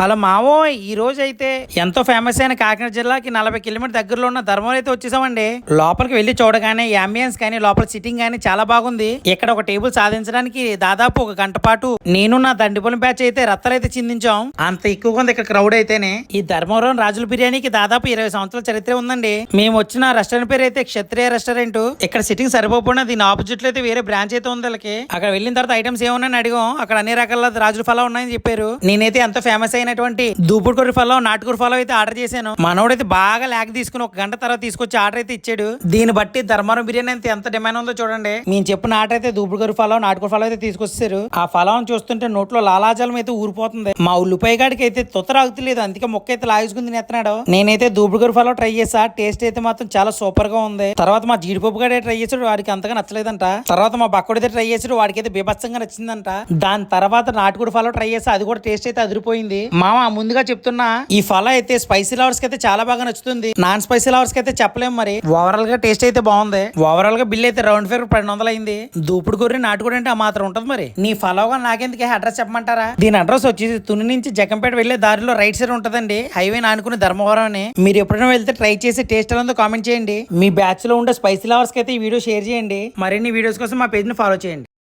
Hello Mao ఈ రోజు అయితే ఎంతో ఫేమస్ అయిన కాకినాడ జిల్లాకి నలభై కిలోమీటర్ దగ్గరలో ఉన్న ధర్మవరం అయితే వచ్చేసామండి. లోపలికి వెళ్ళి చూడగానే ఈ అంబియన్స్ కానీ లోపల సిట్టింగ్ కానీ చాలా బాగుంది. ఇక్కడ ఒక టేబుల్ సాధించడానికి దాదాపు ఒక గంట పాటు నేను నా దండిపొలం బ్యాచ్ అయితే రత్తలు అయితే చిందించాం. అంత ఎక్కువగా ఉంది ఇక్కడ క్రౌడ్ అయితేనే. ఈ ధర్మవరం రాజుల బిర్యానీకి దాదాపు ఇరవై సంవత్సరాల చరిత్ర ఉందండి. మేము వచ్చిన రెస్టారెంట్ పేరు అయితే క్షత్రియ రెస్టారెంట్ ఇక్కడ సిట్టింగ్ సరిపోకుండా దీని ఆపోజిట్లో అయితే వేరే బ్రాంచ్ అయితే ఉంది వాళ్ళకి. అక్కడ వెళ్ళిన తర్వాత ఐటమ్స్ ఏమన్నాయని అడిగాం. అక్కడ అన్ని రకాల రాజుల ఫలా ఉన్నాయని చెప్పారు. నేనైతే ఎంతో ఫేమస్ అయిన అయినటువంటి దూపుడు ఫలం నాటుకూర ఫలం అయితే ఆర్డర్ చేశాను. మనోడైతే బాగా లేక తీసుకుని ఒక గంట తర్వాత తీసుకొచ్చి ఆర్డర్ అయితే ఇచ్చాడు. దీన్ని బట్టి ధర్మవరం బిర్యానీ అయితే ఎంత డిమాండ్ ఉందో చూడండి. నేను చెప్పిన ఆర్డర్ అయితే దూపుడు ఫలం నాటుకూర ఫలం అయితే తీసుకొచ్చారు ఆ ఫలం చూస్తుంటే నోట్లో లాలాజలం అయితే ఊరిపోతుంది. మా ఉల్లిపాయ గాడికి అయితే తుత్తరాగుతలేదు అందుకే మొక్క అయితే లాగేసుకుని తినేస్తున్నాడు. నేనైతే దూపుడు ఫలం ట్రై చేసా టేస్ట్ అయితే మాత్రం చాలా సూపర్గా ఉంది. తర్వాత మా జీడిపప్పు గడే ట్రై చేసాడు వాడికి అంతగా నచ్చలేదంట. తర్వాత మా బక్కడైతే ట్రై చేసాడు వాడికి అయితే బీభత్సంగా నచ్చిందంట. దాని తర్వాత నాటుకుడు ఫలం ట్రై చేసా అది కూడా టేస్ట్ అయితే అదిరిపోయింది. మామ ముందుగా చెప్తున్నా ఈ ఫలం అయితే స్పైసీ లవర్స్కి అయితే చాలా బాగా నచ్చుతుంది. నాన్ స్పైసీ లవర్స్కి అయితే చెప్పలేము మరి. ఓవరాల్గా టేస్ట్ అయితే బాగుంది. ఓవరాల్గా బిల్ అయితే రౌండ్ ఫిగర్ పన్నెండు వందలు అయింది. దూపుడు గొర్రె నాటుకుడు అంటే ఆ మాత్రం ఉంటుంది మరి. నీ ఫలోగా నాకెందుకు అడ్రస్ చెప్పమంటారా? దీని అడ్రస్ వచ్చేసి తుని నుంచి జగంపేట వెళ్ళే దారిలో రైట్ సైడ్ ఉంటదండి. హైవే నానుకుని ధర్మవరం అని. మీరు ఎప్పుడైనా వెళ్తే ట్రై చేసి టేస్ట్ ఎలా ఉందో కామెంట్ చేయండి. మీ బ్యాచ్లో ఉండే స్పైసీ లవర్స్కి అయితే ఈ వీడియో షేర్ చేయండి. మరిన్ని వీడియోస్ కోసం మా పేజ్ని ఫాలో చేయండి.